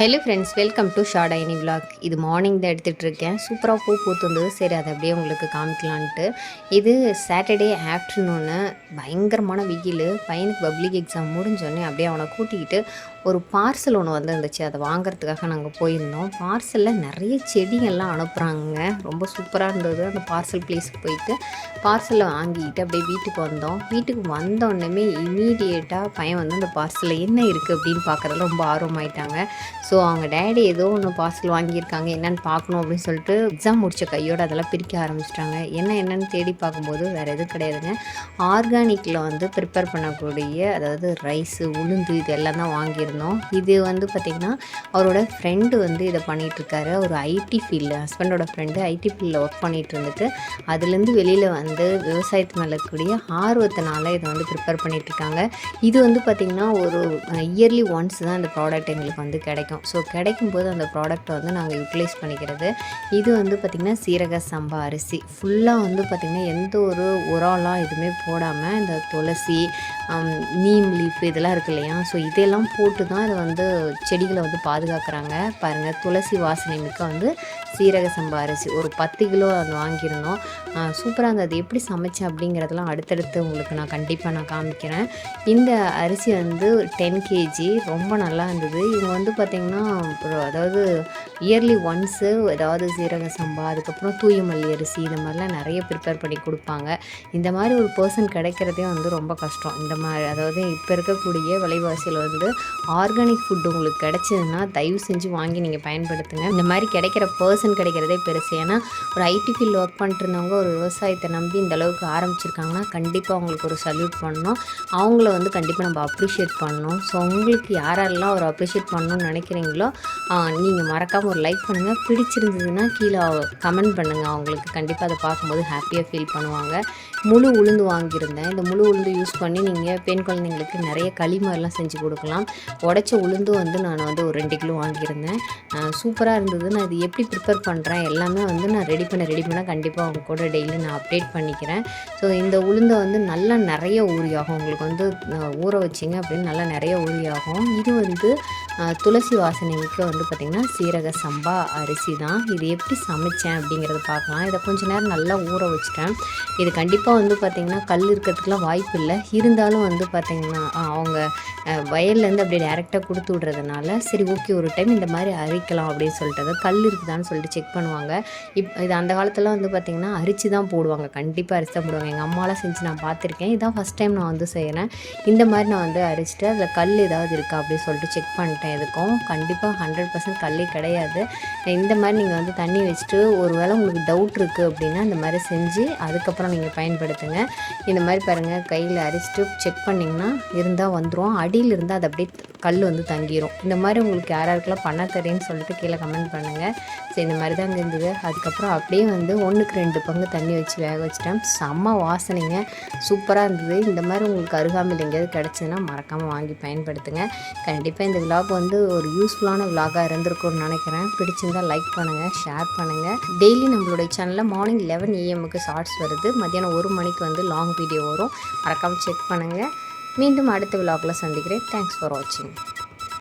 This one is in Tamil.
Hello friends welcome to short ஐனி vlog இது மார்னிங் தான் எடுத்துகிட்டு இருக்கேன் சூப்பராக பூ பூத்து வந்தது சரி அதை அப்படியே உங்களுக்கு காமிக்கலான்ட்டு. இது சாட்டர்டே ஆஃப்டர்நூனு பயங்கரமான வெயில் பையனுக்கு பப்ளிக் எக்ஸாம் முடிஞ்சோடனே அப்படியே அவனை கூட்டிக்கிட்டு ஒரு பார்சல் ஒன்று வந்து இருந்துச்சு அதை வாங்குறதுக்காக நாங்கள் போயிருந்தோம். பார்சலில் நிறைய செடிகள்லாம் அனுப்புகிறாங்க ரொம்ப சூப்பராக இருந்தது. அந்த பார்சல் பிளேஸுக்கு போயிட்டு பார்சலை வாங்கிக்கிட்டு அப்படியே வீட்டுக்கு வந்தோம். வீட்டுக்கு வந்தோடனே இமீடியேட்டாக பையன் வந்து அந்த பார்சலில் என்ன இருக்குது அப்படின்னு பார்க்குறதுல ரொம்ப ஆர்வமாயிட்டாங்க. ஸோ அவங்க டேடி ஏதோ ஒன்று பார்சல் வாங்கியிருக்காங்க. என்னென்னு பார்க்கணும் அப்படின்னு சொல்லிட்டு எக்ஸாம் முடிச்ச கையோடு அதெல்லாம் பிரிக்க ஆரம்பிச்சிட்டாங்க. என்ன என்னன்னு தேடி பார்க்கும்போது வேறு எதுவும் கிடையாதுங்க. ஆர்கானிக்கில் வந்து ப்ரிப்பேர் பண்ணக்கூடிய அதாவது ரைஸு உளுந்து இது எல்லாம் தான் வாங்கியிருந்தோம். இது வந்து பார்த்திங்கன்னா அவரோட ஃப்ரெண்டு வந்து இதை பண்ணிகிட்ருக்காரு ஒரு ஐடி ஃபீல்டு ஹஸ்பண்டோட ஃப்ரெண்டு ஐடி ஃபீல்டில் ஒர்க் பண்ணிகிட்டு இருந்துட்டு அதுலேருந்து வெளியில் வந்து விவசாயத்து மேலே இருக்கக்கூடிய ஆர்வத்தினால இதை வந்து ப்ரிப்பேர் பண்ணிகிட்ருக்காங்க இது வந்து பார்த்திங்கன்னா ஒரு இயர்லி ஒன்ஸ் தான் இந்த ப்ராடக்ட் எங்களுக்கு வந்து கிடைக்கும். ஸோ கிடைக்கும் போது அந்த ப்ராடக்ட்டை வந்து நாங்கள் யூட்டிலைஸ் பண்ணிக்கிறது. இது வந்து பார்த்திங்கன்னா சீரக சம்பா அரிசி. ஃபுல்லாக வந்து பார்த்திங்கன்னா எந்த ஒரு உரம்லாம் எதுவுமே போடாமல் இந்த துளசி நீம் லீஃப் இதெல்லாம் இருக்கு இல்லையா? ஸோ இதெல்லாம் போட்டு தான் இதை வந்து செடிகளை வந்து பாதுகாக்கிறாங்க. பாருங்கள் துளசி வாசனை மிக்க வந்து சீரக சம்பா அரிசி. ஒரு பத்து கிலோ அது வாங்கியிருந்தோம். சூப்பராக இருந்தது. அது எப்படி சமைச்சேன் அப்படிங்கிறதெல்லாம் அடுத்தடுத்து உங்களுக்கு நான் கண்டிப்பாக நான் காமிக்கிறேன். இந்த அரிசி வந்து டென் கேஜி ரொம்ப நல்லா இருந்தது. இவங்க வந்து பார்த்திங்கன்னா அதாவது இயர்லி ஒன்ஸு ஏதாவது சீரக சம்பா அதுக்கப்புறம் தூயமல்லி அரிசி இந்த மாதிரிலாம் நிறைய ப்ரிப்பேர் பண்ணி கொடுப்பாங்க. இந்த மாதிரி ஒரு பர்சன் கிடைக்கிறதே வந்து ரொம்ப கஷ்டம். இந்த மாதிரி அதாவது இப்போ இருக்கக்கூடிய விலைவாசியில் வந்து ஆர்கானிக் ஃபுட் உங்களுக்கு கிடைச்சதுன்னா தயவு செஞ்சு வாங்கி நீங்கள் பயன்படுத்துங்க. இந்த மாதிரி கிடைக்கிற பர்சன் கிடைக்கிறதே பெருசு. ஏன்னா ஒரு ஐடி ஃபீல்டு ஒர்க் பண்ணிட்டுருந்தவங்க ஒரு விவசாயத்தை நம்பி இந்த அளவுக்கு ஆரம்பிச்சிருக்காங்கன்னா கண்டிப்பாக அவங்களுக்கு ஒரு சல்யூட் பண்ணணும். அவங்கள வந்து கண்டிப்பாக நம்ம அப்ரிஷியேட் பண்ணணும். ஸோ உங்களுக்கு யாரெல்லாம் ஒரு அப்ரிஷியேட் பண்ணணும்னு நினைக்கிறீங்களோ நீங்கள் மறக்காமல் ஒரு லைக் பண்ணுங்கள் பிடிச்சிருந்ததுன்னா கீழே கமெண்ட் பண்ணுங்கள் அவங்களுக்கு கண்டிப்பாக அதை பார்க்கும்போது ஹாப்பியாக ஃபீல் பண்ணுவாங்க. முழு உளுந்து வாங்கியிருந்தேன். இந்த முழு உளுந்து யூஸ் பண்ணி நீங்கள் பெண் குழந்தைங்களுக்கு நிறைய களி மாதிரிலாம் செஞ்சு கொடுக்கலாம். உடச்ச உளுந்து வந்து நான் வந்து ஒரு ரெண்டு கிலோ வாங்கியிருந்தேன். சூப்பராக இருந்தது. நான் இது எப்படி ப்ரிப்பேர் பண்ணுறேன் எல்லாமே வந்து நான் ரெடி பண்ண ரெடி பண்ணால் கண்டிப்பாக அவங்க கூட டெய்லி நான் அப்டேட் பண்ணிக்கிறேன். ஸோ இந்த உளுந்தை வந்து நல்லா நிறைய ஊறியாகும். உங்களுக்கு வந்து ஊற வச்சிங்க அப்படின்னு நல்லா நிறைய ஊறியாகும். இது வந்து துளசி வாசனை மிக்க வந்து பார்த்திங்கன்னா சீரக சம்பா அரிசி தான். இது எப்படி சமைச்சேன் அப்படிங்கிறத பார்க்கலாம். இதை கொஞ்சம் நேரம் நல்லா ஊற வச்சிட்டேன். இது கண்டிப்பாக வந்து பார்த்திங்கன்னா கல் இருக்கிறதுக்குலாம் வாய்ப்பு இல்லை. இருந்தாலும் வந்து பார்த்திங்கன்னா அவங்க வயல்லேருந்து அப்படியே டேரெக்டாக கொடுத்து விட்றதுனால சரி ஓகே ஒரு டைம் இந்த மாதிரி அரிக்கலாம் அப்படின்னு சொல்லிட்டு கல் இருக்குதான்னு சொல்லிட்டு செக் பண்ணுவாங்க. இப் இது அந்த காலத்தில் வந்து பார்த்திங்கன்னா அரிச்சு தான் போடுவாங்க. கண்டிப்பாக அரிசி தான் போடுவாங்க. எங்கள் அம்மாலாம் செஞ்சு நான் பார்த்துருக்கேன். இதான் ஃபஸ்ட் டைம் நான் வந்து செய்கிறேன் இந்த மாதிரி நான் வந்து அரிச்சிட்டு அதில் கல் ஏதாவது இருக்கா அப்படின்னு சொல்லிட்டு செக் பண்ணிட்டேன். எதுக்கும். கண்டிப்பாக ஹண்ட்ரட் பர்சன்ட் கல்லே கிடையாது. இந்த மாதிரி நீங்கள் வந்து தண்ணி வச்சுட்டு ஒரு வேளை உங்களுக்கு டவுட் இருக்குது அப்படின்னா இந்த மாதிரி செஞ்சு அதுக்கப்புறம் நீங்கள் பயன்படுத்துங்க. இந்த மாதிரி பாருங்கள் கையில் அரிச்சிட்டு செக் பண்ணிங்கன்னா இருந்தால் வந்துடும் அடியில் இருந்தால் அது அப்படியே கல் வந்து தங்கிரும். இந்த மாதிரி உங்களுக்கு யார் யாருக்கெல்லாம் பண்ண தெரியும்னு சொல்லிட்டு கீழே கமெண்ட் பண்ணுங்கள் சரி இந்த மாதிரி தாங்க இருந்தது. அதுக்கப்புறம் அப்படியே வந்து ஒன்றுக்கு ரெண்டு பங்கு தண்ணி வச்சு வேக வச்சிட்டேன். செம்ம வாசனைங்க. சூப்பராக இருந்தது. இந்த மாதிரி உங்களுக்கு அருகாமையில் எங்கேயாவது கிடச்சதுன்னா மறக்காமல் வாங்கி பயன்படுத்துங்க. கண்டிப்பாக இந்த விலாக் வந்து ஒரு யூஸ்ஃபுல்லான விலாகாக இருந்திருக்கும்னு நினைக்கிறேன். பிடிச்சிருந்தா லைக் பண்ணுங்கள் ஷேர் பண்ணுங்கள் டெய்லி நம்மளுடைய சேனலில் மார்னிங் லெவன் ஏஎம்க்கு ஷார்ட்ஸ் வருது. மத்தியானம் ஒரு மணிக்கு வந்து லாங் வீடியோ வரும். மறக்காமல் செக் பண்ணுங்கள் மீண்டும் அடுத்த விலாகில் சந்திக்கிறேன். தேங்க்ஸ் ஃபார் வாட்சிங்